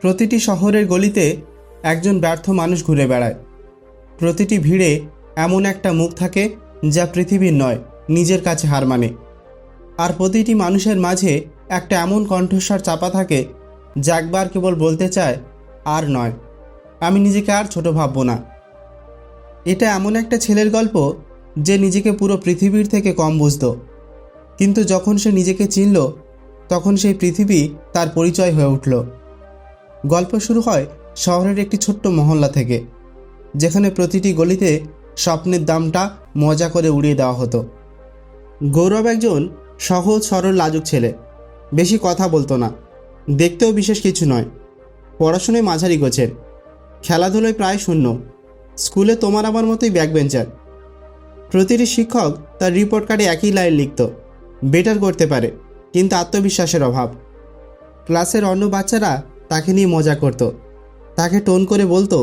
প্রতিটি শহরের গলিতে একজন ব্যর্থ মানুষ ঘুরে বেড়ায়। প্রতিটি ভিড়ে এমন একটা মুখ থাকে যা পৃথিবীর নয়, নিজের কাছে হার মানে। আর প্রতিটি মানুষের মাঝে একটা এমন কণ্ঠস্বর চাপা থাকে যা একবার কেবল বলতে চায়, আর নয়। আমি নিজেকে আর ছোট ভাববো না। এটা এমন একটা ছেলের গল্প যে নিজেকে পুরো পৃথিবীর থেকে কম বুঝত। কিন্তু যখন সে নিজেকে চিনল, তখন সেই পৃথিবী তার পরিচয় হয়ে উঠল। গল্প শুরু হয় শহরের একটি ছোট্ট মহল্লা থেকে, যেখানে প্রতিটি গলিতে স্বপ্নের দামটা মজা করে উড়িয়ে দেওয়া হতো। গৌরব একজন সহজ, সরল, লাজুক ছেলে। বেশি কথা বলতো না, দেখতেও বিশেষ কিছু নয়। পড়াশোনায় মাঝারি গোছের, খেলাধুলায় প্রায় শূন্য। স্কুলে তোমার আমার মতোই ব্যাকবেঞ্চার প্রতিটি শিক্ষক তার রিপোর্ট কার্ডে একই লাইন লিখত বেটার করতে পারে, কিন্তু আত্মবিশ্বাসের অভাব। ক্লাসের অন্য বাচ্চারা তাকে নিয়ে মজা করত। তাকে টোন করে বলতো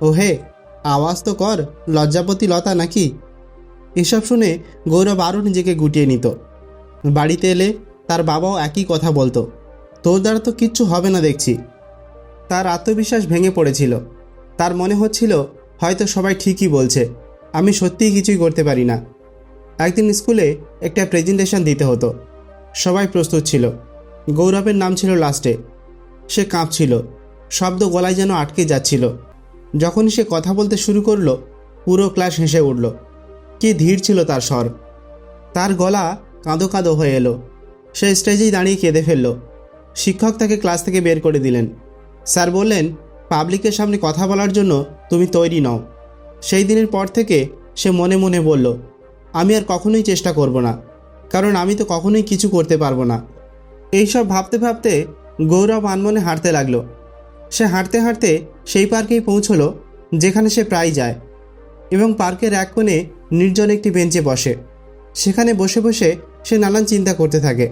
ও হে আওয়াজ তো কর, লজ্জাপতি লতা নাকি? এসব শুনে গৌরব আরও নিজেকে গুটিয়ে নিত। বাড়িতে এলে তার বাবাও একই কথা বলতো, তোর দ্বারা তো কিচ্ছু হবে না দেখছি। তার আত্মবিশ্বাস ভেঙে পড়েছিল। তার মনে হচ্ছিল, হয়তো সবাই ঠিকই বলছে, আমি সত্যিই কিছুই করতে পারি না। একদিন স্কুলে একটা প্রেজেন্টেশন দিতে হতো। সবাই প্রস্তুত ছিল। গৌরবের নাম ছিল লাস্টে। সে কাঁপছিল। শব্দ গলায় যেন আটকে যাচ্ছিল। যখনই সে কথা বলতে শুরু করল, পুরো ক্লাস হেসে উঠল। কি ধীর ছিল তার স্বর। তার গলা কাঁদো কাঁদো হয়ে এলো। সে স্টেজেই দাঁড়িয়ে কেঁদে ফেলল। শিক্ষক তাকে ক্লাস থেকে বের করে দিলেন। স্যার বললেন, পাবলিকের সামনে কথা বলার জন্য তুমি তৈরি নও। সেই দিনের পর থেকে সে মনে মনে বলল, আমি আর কখনোই চেষ্টা করব না। কারণ আমি তো কখনোই কিছু করতে পারব না। এইসব ভাবতে ভাবতে গৌরব আনমনে হাঁটতে লাগল। সে হাঁটতে হাঁটতে সেই পার্কেই পৌঁছলো, যেখানে সে প্রায় যায় এবং পার্কের এক কোণে নির্জন একটি বেঞ্চে বসে। সেখানে বসে বসে সে নানান চিন্তা করতে থাকে।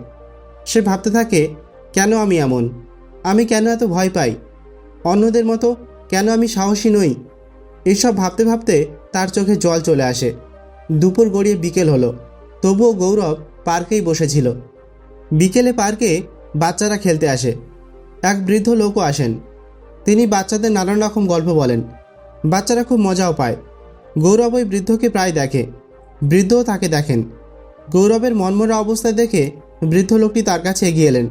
সে ভাবতে থাকে, কেন আমি এমন? আমি কেন এত ভয় পাই? অন্যদের মতো কেন আমি সাহসী নই? এসব ভাবতে ভাবতে তার চোখে জল চলে আসে। দুপুর গড়িয়ে বিকেল হলো। তবুও গৌরব পার্কেই বসেছিল। বিকেলে পার্কে বাচ্চারা খেলতে আসে। এক বৃদ্ধ লোকও আসেন। তিনি বাচ্চাদের নানান রকম গল্প বলেন। বাচ্চারা খুব মজাও পায়। গৌরব ওই বৃদ্ধকে প্রায় দেখে। বৃদ্ধও তাকে দেখেন। গৌরবের মনমরা অবস্থা দেখে বৃদ্ধ লোকটি তার কাছে এগিয়ে এলেন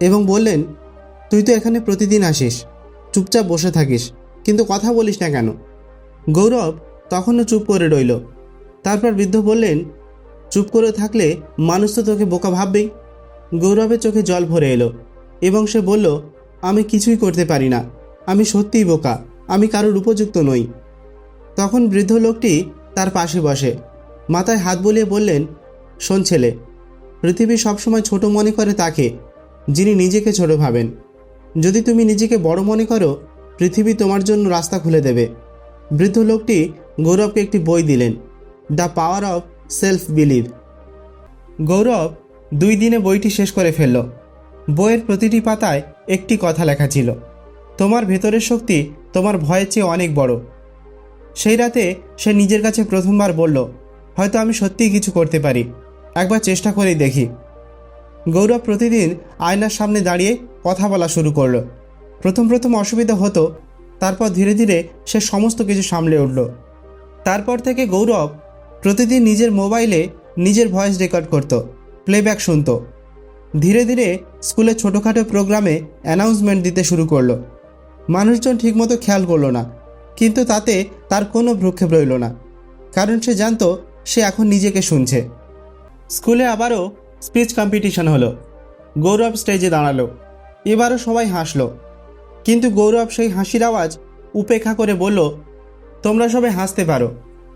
এবং বললেন, তুই তো এখানে প্রতিদিন আসিস, চুপচাপ বসে থাকিস, কিন্তু কথা বলিস না কেন? গৌরব তখনও চুপ করে রইল। তারপর বৃদ্ধ বললেন, চুপ করে থাকলে মানুষ তো তোকে বোকা ভাববেই। গৌরবের চোখে জল ভরে এলো এবং সে বলল, আমি কিছুই করতে পারি না। আমি সত্যিই বোকা। আমি কারোর উপযুক্ত নই। তখন বৃদ্ধ লোকটি তার পাশে বসে, মাথায় হাত বলিয়ে বললেন, শোন ছেলে, পৃথিবী সবসময় ছোট মনে করে তাকে, যিনি নিজেকে ছোট ভাবেন। যদি তুমি নিজেকে বড় মনে করো, পৃথিবী তোমার জন্য রাস্তা খুলে দেবে। বৃদ্ধ লোকটি গৌরবকে একটি বই দিলেন, the power of self believe. Gaurav দুই দিনে বইটি শেষ করে ফেলল। বইয়ের প্রতিটি পাতায় একটি কথা লেখা ছিল। তোমার ভেতরের শক্তি তোমার ভয়ের চেয়ে অনেক বড়। সেই রাতে সে নিজের কাছে প্রথমবার বলল, হয়তো আমি সত্যিই কিছু করতে পারি। একবার চেষ্টা করেই দেখি। গৌরব প্রতিদিন আয়নার সামনে দাঁড়িয়ে কথা বলা শুরু করল। প্রথম প্রথম অসুবিধা হতো, তারপর ধীরে ধীরে সে সমস্ত কিছু সামলে উঠল। তারপর থেকে গৌরব প্রতিদিন নিজের মোবাইলে নিজের ভয়েস রেকর্ড করত। প্লেব্যাক শুনত। ধীরে ধীরে স্কুলে ছোটোখাটো প্রোগ্রামে অ্যানাউন্সমেন্ট দিতে শুরু করল। মানুষজন ঠিকমতো খেয়াল করল না, কিন্তু তাতে তার কোনো ভ্রুক্ষেপ রইল না, কারণ সে জানতো সে এখন নিজেকে শুনছে। স্কুলে আবারও স্পিচ কম্পিটিশন হলো। গৌরব স্টেজে দাঁড়াল। এবারও সবাই হাসলো। কিন্তু গৌরব সেই হাসির আওয়াজ উপেক্ষা করে বলল, তোমরা সবাই হাসতে পারো,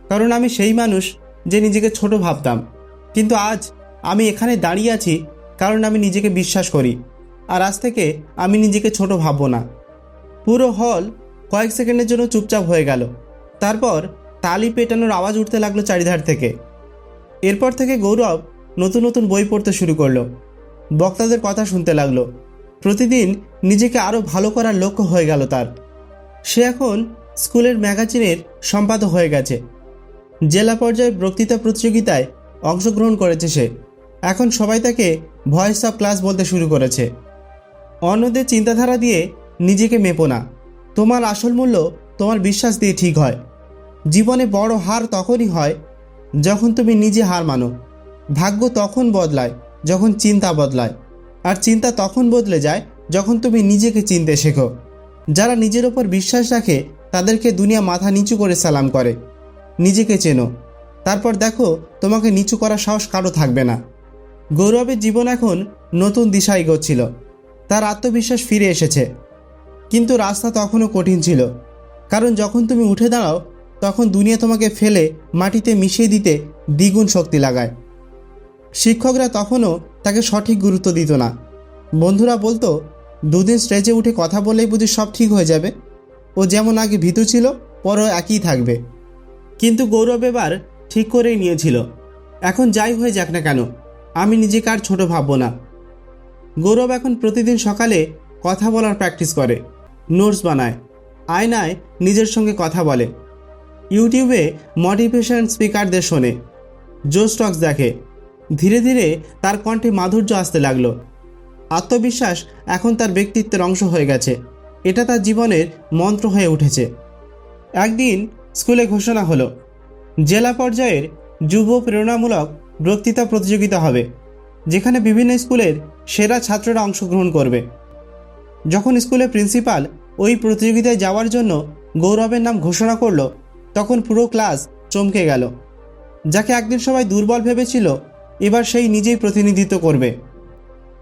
কারণ আমি সেই মানুষ যে নিজেকে ছোট ভাবতাম। কিন্তু আজ আমি এখানে দাঁড়িয়ে আছি কারণ আমি নিজেকে বিশ্বাস করি। আর আজ থেকে আমি নিজেকে ছোট ভাববো না। পুরো হল কয়েক সেকেন্ডের জন্য চুপচাপ হয়ে গেল। তারপর তালি পেটানোর আওয়াজ উঠতে লাগল চারিধার থেকে। এরপর থেকে গৌরব নতুন নতুন বই পড়তে শুরু করল। বক্তাদের কথা শুনতে লাগল। প্রতিদিন নিজেকে আরও ভালো করার লক্ষ্য হয়ে গেল তার। সে এখন স্কুলের ম্যাগাজিনের সম্পাদক হয়ে গেছে। জেলা পর্যায়ে বক্তৃতা প্রতিযোগিতায় অংশগ্রহণ করেছে সে। এখন সবাই তাকে ভয়েস অফ ক্লাস বলতে শুরু করেছে। অন্যদের চিন্তাধারা দিয়ে নিজেকে মেপো না। তোমার আসল মূল্য তোমার বিশ্বাস দিয়ে ঠিক হয়। জীবনে বড় হার তখনই হয় যখন তুমি নিজে হার মানো। ভাগ্য তখন বদলায় যখন চিন্তা বদলায়। আর চিন্তা তখন বদলে যায় যখন তুমি নিজেকে চিনতে শেখো। যারা নিজের ওপর বিশ্বাস রাখে তাদেরকে দুনিয়া মাথা নিচু করে সালাম করে। নিজেকে চেনো। তারপর দেখো তোমাকে নিচু করার সাহস কারও থাকবে না। গৌরবের জীবন এখন নতুন দিশা এগোচ্ছিল। তার আত্মবিশ্বাস ফিরে এসেছে। কিন্তু রাস্তা তখনও কঠিন ছিল। কারণ যখন তুমি উঠে দাঁড়াও, তখন দুনিয়া তোমাকে ফেলে মাটিতে মিশিয়ে দিতে দ্বিগুণ শক্তি লাগায়। শিক্ষকরা তখনও তাকে সঠিক গুরুত্ব দিত না। বন্ধুরা বলতো, দুদিন স্টেজে উঠে কথা বললেই বুঝি সব ঠিক হয়ে যাবে। ও যেমন আগে ভীতু ছিল, পরও একই থাকবে। কিন্তু গৌরব এবার ঠিক করেই নিয়েছিল। এখন যাই হয়ে যাক না কেন আমি নিজেকে আর ছোট ভাববো না। গৌরব এখন প্রতিদিন সকালে কথা বলার প্র্যাকটিস করে নোটস বানায়, আয়নায় নিজের সঙ্গে কথা বলে। ইউটিউবে মোটিভেশন স্পিকারদের শোনে জো স্টকস দেখে। ধীরে ধীরে তার কণ্ঠে মাধুর্য আসতে লাগল। আত্মবিশ্বাস এখন তার ব্যক্তিত্বের অংশ হয়ে গেছে। এটা তার জীবনের মন্ত্র হয়ে উঠেছে। একদিন স্কুলে ঘোষণা হলো, জেলা পর্যায়ের যুব প্রেরণামূলক বক্তৃতা প্রতিযোগিতা হবে, যেখানে বিভিন্ন স্কুলের সেরা ছাত্ররা অংশগ্রহণ করবে। যখন স্কুলের প্রিন্সিপাল ওই প্রতিযোগিতায় যাওয়ার জন্য গৌরবের নাম ঘোষণা করল, তখন পুরো ক্লাস চমকে গেল, যাকে একদিন সবাই দুর্বল ভেবেছিল, এবার সেই নিজেই প্রতিনিধিত্ব করবে।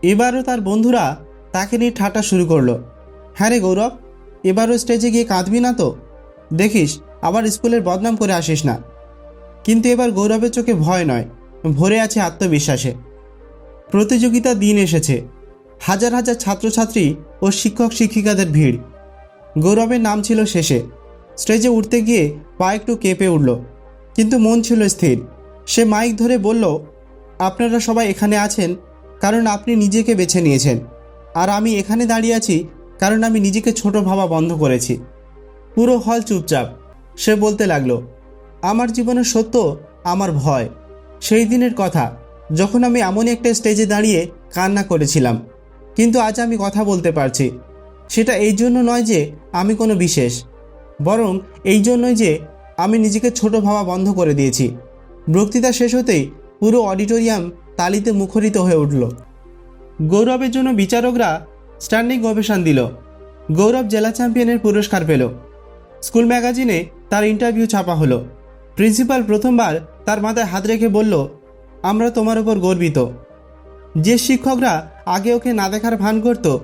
এবারও তার বন্ধুরা তাকে নিয়ে ঠাট্টা শুরু করল হ্যাঁ রে গৌরব, এবারও স্টেজে গিয়ে কাঁদবি না তো? দেখিস, আবার স্কুলের বদনাম করে আসিস না। কিন্তু এবার গৌরবের চোখে ভয় নয় ভরে আছে আত্মবিশ্বাসে। প্রতিযোগিতার দিন এসেছে। হাজার হাজার ছাত্রছাত্রী ও শিক্ষক শিক্ষিকাদের ভিড়। গৌরবের নাম ছিল শেষে। স্টেজে উঠতে গিয়ে পা একটু কেঁপে উঠল। কিন্তু মন ছিল স্থির। সে মাইক ধরে বলল, আপনারা সবাই এখানে আছেন কারণ আপনি নিজেকে বেছে নিয়েছেন। আর আমি এখানে দাঁড়িয়ে আছি কারণ আমি নিজেকে ছোট ভাবা বন্ধ করেছি। পুরো হল চুপচাপ। সে বলতে লাগল, আমার জীবনের সত্য, আমার ভয়। সেই দিনের কথা, যখন আমি এমনই একটা স্টেজে দাঁড়িয়ে কান্না করেছিলাম। কিন্তু আজ আমি কথা বলতে পারছি। সেটা এই জন্য নয় যে আমি কোনো বিশেষ, বরং এই জন্যই যে আমি নিজেকে ছোট ভাবা বন্ধ করে দিয়েছি। বক্তৃতা শেষ হতেই পুরো অডিটোরিয়াম তালিতে মুখরিত হয়ে উঠল। গৌরবের জন্য বিচারকরা স্ট্যান্ডিং গবেষণ দিল। গৌরব জেলা চ্যাম্পিয়নের পুরস্কার পেল। স্কুল ম্যাগাজিনে তার ইন্টারভিউ ছাপা হলো। প্রিন্সিপাল প্রথমবার তার মাথায় হাত রেখে বলল, আমরা তোমার ওপর গর্বিত। যে শিক্ষকরা আগে ওকে না দেখার ভান করত,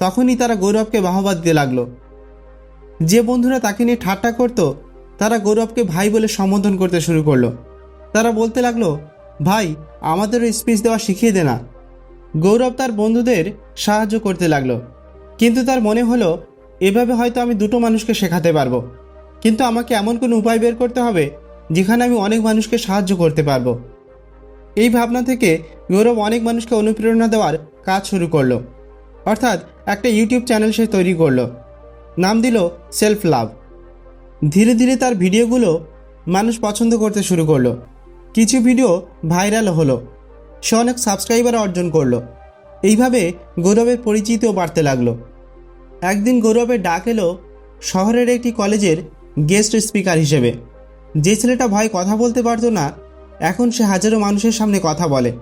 তখনই তারা গৌরবকে বাহবা দিতে লাগল। যে বন্ধুরা তাকে নিয়ে ঠাট্টা করত, তারা গৌরবকে ভাই বলে সম্বোধন করতে শুরু করল। তারা বলতে লাগল, ভাই আমাদেরও স্পিচ দেওয়া শিখিয়ে দে না। গৌরব তার বন্ধুদের সাহায্য করতে লাগল। কিন্তু তার মনে হলো, এভাবে হয়তো আমি দুটো মানুষকে শেখাতে পারব। কিন্তু আমাকে এমন কোনো উপায় বের করতে হবে যেখানে আমি অনেক মানুষকে সাহায্য করতে পারব। এই ভাবনা থেকে গৌরব অনেক মানুষকে অনুপ্রেরণা দেওয়ার কাজ শুরু করল। অর্থাৎ একটা ইউটিউব চ্যানেল সে তৈরি করল। নাম দিল সেলফ লাভ। ধীরে ধীরে তার ভিডিওগুলো মানুষ পছন্দ করতে শুরু করল। কিছু ভিডিও ভাইরাল হলো। সে অনেক সাবস্ক্রাইবার অর্জন করল। এইভাবে গৌরবের পরিচিতিও বাড়তে লাগল। একদিন গৌরবের ডাক এলো শহরের একটি কলেজের গেস্ট স্পিকার হিসেবে। যে ছেলেটা ভয় কথা বলতে পারতো না, এখন সে হাজারো মানুষের সামনে কথা বলে।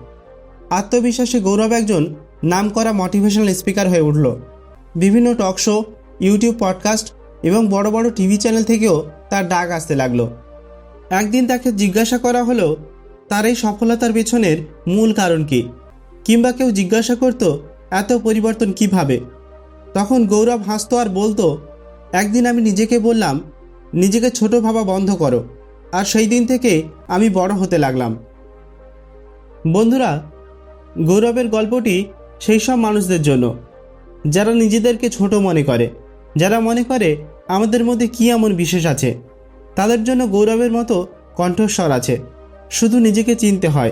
আত্মবিশ্বাসে গৌরব একজন নাম করা মোটিভেশনাল স্পিকার হয়ে উঠল। বিভিন্ন টক শো ইউটিউব পডকাস্ট এবং বড় বড় টিভি চ্যানেল থেকেও তার ডাক আসতে লাগল। একদিন তাকে জিজ্ঞাসা করা হলো, তার এই সফলতার পেছনের মূল কারণ কি? কিংবা কেউ জিজ্ঞাসা করত, এত পরিবর্তন কীভাবে? তখন গৌরব হাসতো আর বলতো, একদিন আমি নিজেকে বললাম, নিজেকে ছোট ভাবা বন্ধ করো। আর সেই দিন থেকে আমি বড় হতে লাগলাম। বন্ধুরা, গৌরবের গল্পটি সেই সব মানুষদের জন্য, যারা নিজেদেরকে ছোট মনে করে, যারা মনে করে আমাদের মধ্যে কী এমন বিশেষ আছে, তাদের জন্য গৌরবের মতো কণ্ঠস্বর আছে, শুধু নিজেকে চিনতে হয়।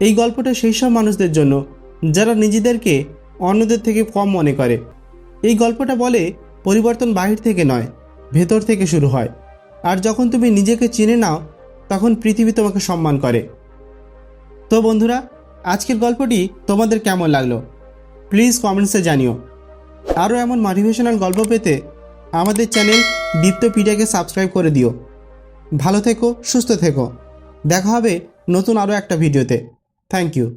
এই গল্পটা সেই সব মানুষদের জন্য, যারা নিজেদেরকে অন্যদের থেকে কম মনে করে। এই গল্পটা বলে পরিবর্তন বাহির থেকে নয়, ভেতর থেকে শুরু হয়। আর যখন তুমি নিজেকে চিনে নাও, তখন পৃথিবী তোমাকে সম্মান করে। তো বন্ধুরা, আজকের গল্পটি তোমাদের কেমন লাগল? প্লিজ কমেন্টসে জানিও। আরও এমন মোটিভেশনাল গল্প পেতে আমাদের চ্যানেল দীপ্তপিডিয়াকে সাবস্ক্রাইব করে দিও। ভালো থেকো, সুস্থ থেকো। দেখা হবে নতুন আরও একটা ভিডিওতে। Thank you